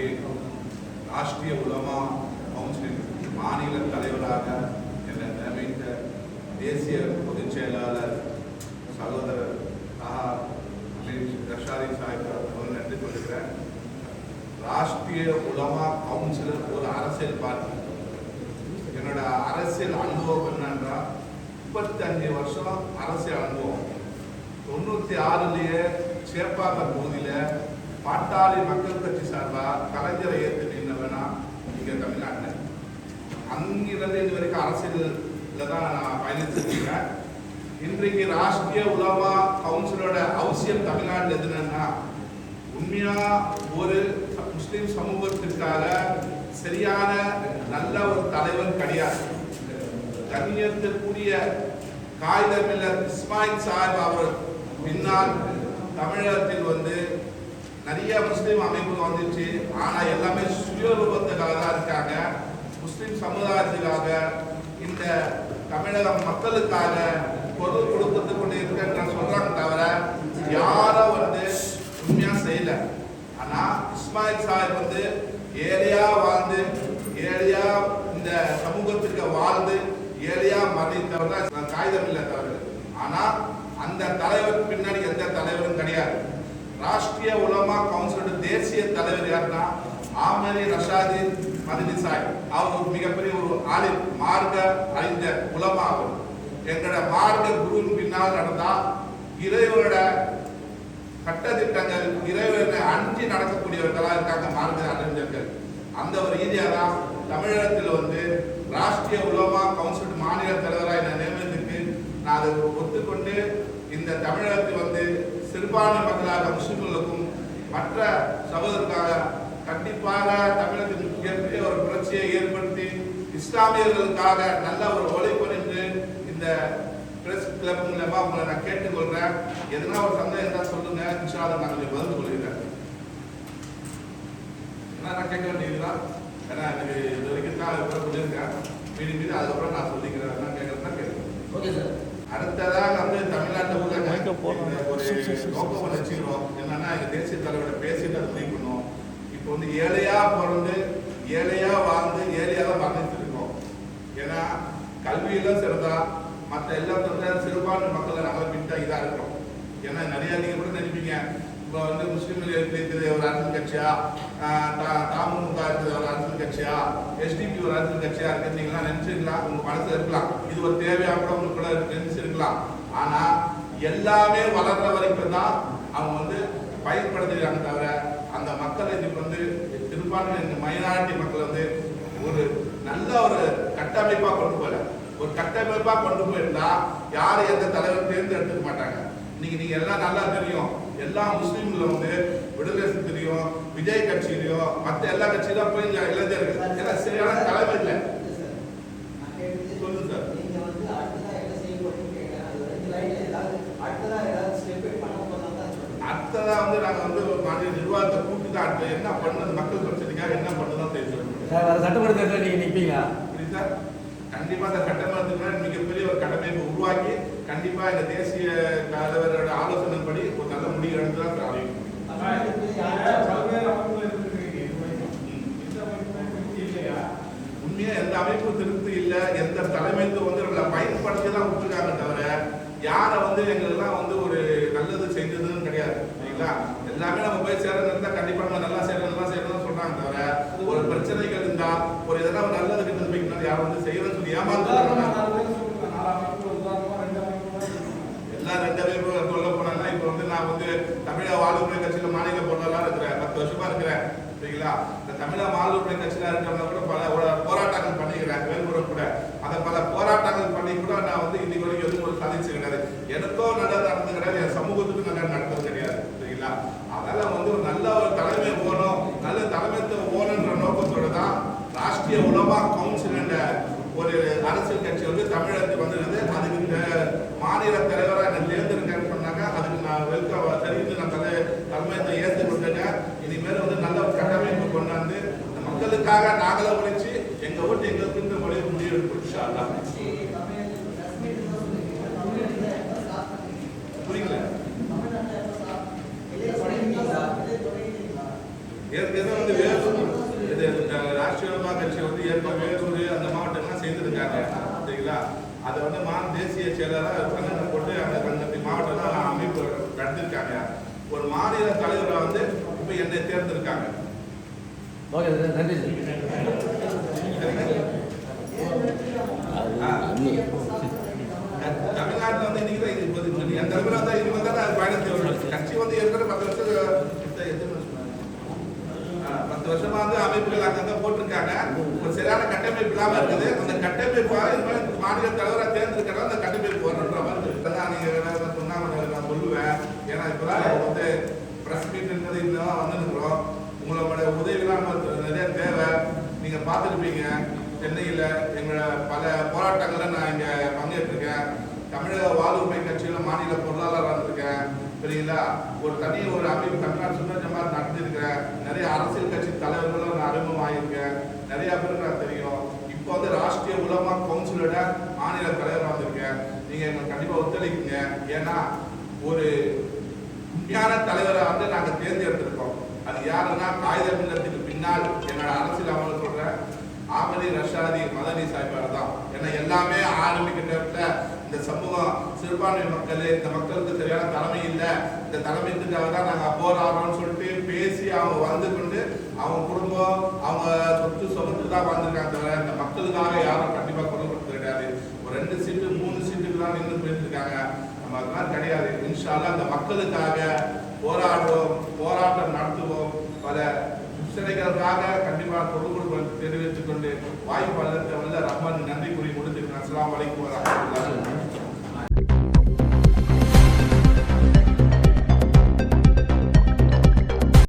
இன்றைக்கு ராஷ்டிரிய உலமா கவுன்சிலின் மாநில தலைவராக என்னை நியமித்த தேசிய பொதுச் செயலாளர் சகோதரர் சஹா அலீம் சாஹிப் அவர்கள் நன்றி கொள்கிறேன். ராஷ்டிரிய உலமா கவுன்சிலர் ஒரு அரசியல் பார்ட்டி. என்னோட அரசியல் அனுபவம் என்னன்னா முப்பத்தஞ்சு வருஷம் அரசியல் அனுபவம். தொண்ணூத்தி ஆறுலயே சேப்பாக்கர் பகுதியில் பாட்டாளி மக்கள் கட்சி சார்பாக கலைஞரை ஏற்று நின்றவனா இங்கே தமிழ்நாட்டில். அங்கிருந்து இது வரைக்கும் அரசியலில் தான் நான் பயணிச்சிருக்கேன் இன்றைக்கு ராஷ்டிரிய உலமா கவுன்சிலோட அவசியம் தமிழ்நாட்டில் எதுனா உண்மையா ஒரு முஸ்லீம் சமூகத்திற்காக சரியான நல்ல ஒரு தலைவன் கிடையாது. கண்ணியத்திற்குரிய காகிதமில்ல இஸ்மாயில் சாஹிப் அவர் பின்னால் தமிழகத்தில் வந்து நிறைய முஸ்லீம் அமைப்பு வந்துச்சு ஆனா எல்லாமே சுயரூபத்துக்காக தான் இருக்காங்க. முஸ்லீம் சமுதாயத்துக்காக இந்த தமிழக மக்களுக்காக பொருள் கொடுத்து கொண்டு இருக்க சொல்றாங்க தவிர யாரும் வந்து உண்மையா செய்யல. ஆனா இஸ்மாயில் சாஹிப் வந்து ஏழையா வாழ்ந்து ஏழையா இந்த சமூகத்திற்கு வாழ்ந்து ஏழையா மறைந்தவர் தான் காகிதம் இல்லை தவறு ஆனா அந்த தலைவர் பின்னாடி எந்த தலைவரும் கிடையாது. ராஷ்டிரிய உலமா கவுன்சிலோட தேசிய தலைவர் யாருன்னா ஆமரி ரஷாதி மதினி அவர் ஒரு மிகப்பெரிய ஒரு ஆளி மார்க்க அறிந்த உலமா அவர். எங்களோட மார்க்க குருவின் பின்னால் நடந்தா இறைவனோட கட்டத்திட்டங்கள் இறைவனை அஞ்சு நடக்கக்கூடியவர்களா இருக்காங்க மார்க்க அறிஞர்கள். அந்த ஒரு ரீதியாக தான் தமிழகத்தில் வந்து ராஷ்டிரிய உலமா கவுன்சில் மாநில தலைவராக என்னை நியமித்ததுக்கு நான் அதை ஒத்துக்கொண்டு இந்த தமிழகத்தில் வந்து சிறுபான்மை மக்களாக முஸ்லிம்களுக்கும் மற்ற சகோதரருக்காக கண்டிப்பாக தமிழகத்தில் மிகப்பெரிய ஒரு புரட்சியை ஏற்படுத்தி இஸ்லாமியர்களுக்காக நல்ல ஒரு உழைப்பு நின்று இந்த பிரஸ் கிளப் மூலமா உங்களை நான் கேட்டுக்கொள்றேன். எதனா ஒரு சந்தேகம் இருந்தா சொல்லுங்க. இன்ஷா அல்லாஹ் நான் பதில் சொல்லிடுறேன். என்ன நான் கேட்க வேண்டியதுதான் ஏன்னா எனக்கு இது வரைக்கும் தான் அதுக்கப்புறம் சொல்லியிருக்கேன். மீதி மீதி அதுக்கப்புறம் நான் சொல்லிக்கிறேன். கேட்கறதுனா கேட்குறேன். Okay sir. அடுத்ததாக வந்து தமிழ்நாட்டில் உள்ள மைக்க போடுறோம். ஒரு நோக்கம் வச்சுக்கிறோம் என்னன்னா எங்கள் தேசிய தலைவரோட பேசிட்டு அதை முடிவு இப்போ வந்து ஏழையா பிறந்து ஏழையா வாழ்ந்து ஏழையா தான் மறந்துட்டு இருக்கோம். ஏன்னா கல்வியெல்லாம் சிறந்தா மற்ற எல்லாத்துல சிறுபான்மை மக்களை நாங்கள பின்தா இதாக இருக்கிறோம் ஏன்னா நிறையா நீங்க கூட நினைப்பீங்க இப்போ வந்து முஸ்லீம்கள் இருக்குது ஒரு அரசியல் கட்சியா ஆஹ் தா- இருக்குது ஒரு அரசியல் கட்சியா எஸ்டிபி ஒரு அரசியல் கட்சியா இருக்குது நீங்களாம் நினைச்சிருக்கலாம். உங்க மனசுல இருக்கலாம். இது ஒரு தேவையா கூட உங்களுக்குள்ள நினைச்சிருக்கலாம். ஆனா எல்லாமே வளர்ற வரைக்கும் தான் அவங்க வந்து பயன்படுத்துகிறாங்க தவிர அந்த மக்களை இன்னைக்கு வந்து சிறுபான்மை இந்த மைனாரிட்டி மக்கள் வந்து ஒரு நல்ல ஒரு கட்டமைப்பா கொண்டு போகல. ஒரு கட்டமைப்பா கொண்டு போயிருந்தா யாரும் எந்த தலைவர் தேர்ந்தெடுத்துக்க மாட்டாங்க. இன்னைக்கு நீங்க எல்லாம் நல்லா தெரியும். எல்லா முஸ்லீம்ல வந்து விடுதலை தெரியும் விஜய் கட்சியிலையும் மத்த எல்லா கட்சியிலும் போய் இளைஞர்கள். ஏன்னா சரியான தலைமை இல்லை. சொல்லுங்க சார். அடுத்ததா வந்து நாங்க வந்து ஒரு மாநில நிர்வாகத்தை கூட்டி தான் அடுத்து என்ன பண்ணது மக்கள் பிரச்சனைக்காக என்ன சார் வர சட்டமன்ற தேர்தலில் நீங்கள் நிற்பீங்களா புரியுதா கண்டிப்பா அந்த சட்டமன்றத்துக்கு மிகப்பெரிய ஒரு கடமையை உருவாக்கி கண்டிப்பா இந்த தேசிய தலைவரோட ஆலோசனைப்படி ஒரு நல்ல முடிவு எடுத்து தான் அறிவிக்க முடியும் தமிழ்நாட்டுக்கு யாராவது பல்வேறு அமைப்புகள் இருக்கிறீங்க இது வரைக்கும். இந்த அமைப்புமே திருப்தி இல்லையா? உண்மையா எந்த அமைப்பு திருப்தி இல்ல எந்த தலைமைத்துவம் வந்து நம்மளை பயன்படுத்தி தான் விட்டுருக்காங்க தவிர யாரை வந்து எங்களெல்லாம் வந்து ஒரு நல்லது செஞ்சதுன்னு கிடையாது சரிங்களா எல்லாமே நம்ம போய் சேரணும் இருந்தா கண்டிப்பா நம்ம நல்லா செய்யணும் நல்லா செய்யணும்னு சொல்றாங்க தவிர ஒரு பிரச்சனைகள் இருந்தா ஒரு ஒரு நல்லது கிட்டது போய் யாரும் வந்து செய்யணும்னு சொல்லி ஏமாந்து. எல்லாம் ரெண்டு பேரும் சொல்ல போனா இப்போ வந்து நான் வந்து தமிழக வாழ்வுரிமை கட்சியில மாநில பொருளாளர் இருக்கிறேன் பத்து வருஷமா இருக்கிறேன் சரிங்களா? இந்த தமிழக வாழ்வுரிமை கட்சியில இருக்கிறவங்க கூட பல போராட்டங்கள் பண்ணிக்கிறேன் வேல்முறை கூட. அந்த பல போராட்டங்கள் பண்ணி கூட நான் வந்து இன்னைக்கு வரைக்கும் எதுவும் ஒரு சாதிச்சு கிடையாது எனக்கும் நல்லது நடந்தது கிடையாது என் சமூகத்துக்கும் நல்லது நடந்தது கிடையாது சரிங்களா அதனால வந்து ஒரு நல்ல ஒரு தலைமை போகணும் நல்ல தலைமைத்துவம் போகணுன்ற நோக்கத்தோட தான் ராஷ்டிரிய உலமா கவுன்சில் என்ற ஒரு அரசியல் கட்சி வந்து தமிழகத்துக்கு வந்திருந்தது அதுக்கு இந்த மாநில தலைவராக என்ன தேர்ந்தெடுக்கன்னு சொன்னாங்க அதுக்கு நான் வெல்கம் தெரிவித்து நான் தலை தலைமையத்தை ஏற்றுக்கொண்டேங்க இனிமேல் வந்து நல்ல ஒரு கட்டமைப்பு கொண்டாந்து மக்களுக்காக நாங்களே உழைச்சி எங்க ஓட்டு எங்களுக்கு இந்த மொழி முடிவு பண்ணீங்க? புரியல தமிழ்நாட்டுல எப்ப start? தொடங்கிட்டீங்களா? ஏற்கனவே வந்து சேர்ந்த வேலூர் அந்த மாவட்டங்கள்லாம் சேர்ந்துருக்காங்க சரிங்களா? அதை வந்து மா தேசிய செயலராக கண்ணனை போட்டு அந்த அந்த மாவட்டம்லாம் அமைப்பு நடத்திருக்காங்க. ஒரு மாநில தலைவரை வந்து இப்போ என்னை தேர்ந்தெடுக்காங்க. ஓகே நன்றி தமிழ்நாட்டில் வந்து இன்னைக்கு தான் சொல்லி எந்த அளவுக்கு தான் பயணத்தை கட்சி வந்து ஏற்கனவே பத்து வருஷம் பத்து வருஷமா வந்து அமைப்புகள் இருக்காங்க. ஒரு சரியான கட்டமைப்பு இல்லாம இருக்குது. அந்த கட்டமைப்பு மாநில தலைவரா தேர்ந்தெடுக்கிறதா அந்த கட்டமைப்பு வரணுன்ற மாதிரி இருக்கு. நீங்க வேற சொன்னா நான் சொல்லுவேன். ஏன்னா இப்பதான் வந்து பிரஸ் மீட்ன்றது இன்னும் வந்துருக்குறோம். உங்களோட உதவிலாம் நிறைய தேவை. நீங்க பார்த்துருப்பீங்க. சென்னையில எங்களோட பல போராட்டங்களை நான் இங்க பங்கேற்றிருக்கேன். தமிழக வாழ்வுரிமை கட்சியில மாநில பொருளாளராக இருந்திருக்கேன். சரிங்களா ஒரு தனி ஒரு அமைப்பு தமிழ்நாடு சுந்தர ஜமாத் நடத்திருக்கிறேன் நிறைய அரசியல் கட்சி தலைவர்களும் நான் அறிமுகம் ஆகியிருக்கேன் நிறைய பேருக்கு நான் தெரியும். இப்போ வந்து ராஷ்டிரிய உலமா கவுன்சிலோட மாநில தலைவராக வந்திருக்கேன். நீங்க எங்களுக்கு கண்டிப்பா ஒத்துழைக்குங்க. ஏன்னா ஒரு உண்மையான தலைவரை வந்து நாங்க தேர்ந்தெடுத்திருக்கோம். அது யாருன்னா காகித மில்லத்துக்கு பின்னால் என்னோட அரசியல் அமல சொல்றேன் ஆமதி ரஷாதி மதனி சாய்பார் தான். ஏன்னா எல்லாமே ஆரம்பிக்கிற இந்த சமூகம் சிறுபான்மை மக்கள் இந்த மக்களுக்கு சரியான தலைமை இல்லை. இந்த தலைமைத்துக்காக தான் நாங்கள் போராடுறோம்னு சொல்லிட்டு பேசி அவங்க வந்து கொண்டு அவங்க குடும்பம் அவங்க சொத்து சொத்து தான் வாழ்ந்துருக்காங்க தவிர இந்த மக்களுக்காக யாரும் கண்டிப்பாக குரல் கொடுத்தது கிடையாது. ஒரு ரெண்டு சீட்டு மூணு சீட்டுக்கு தான் நின்று போயிருக்காங்க நம்ம அதெல்லாம் கிடையாது. இன்ஷால்லா அந்த மக்களுக்காக போராடுவோம் போராட்டம் நடத்துவோம். பல பிரச்சனைகளுக்காக கண்டிப்பாக குரல் கொடுப்போம் தெரிவித்துக் கொண்டு வாய்ப்பு வல்ல ரஹ்மான் நன்றி கூறி முடித்திருக்கிறேன் அஸ்லாம் அலைக்கும் வரமத்துல்லாஹி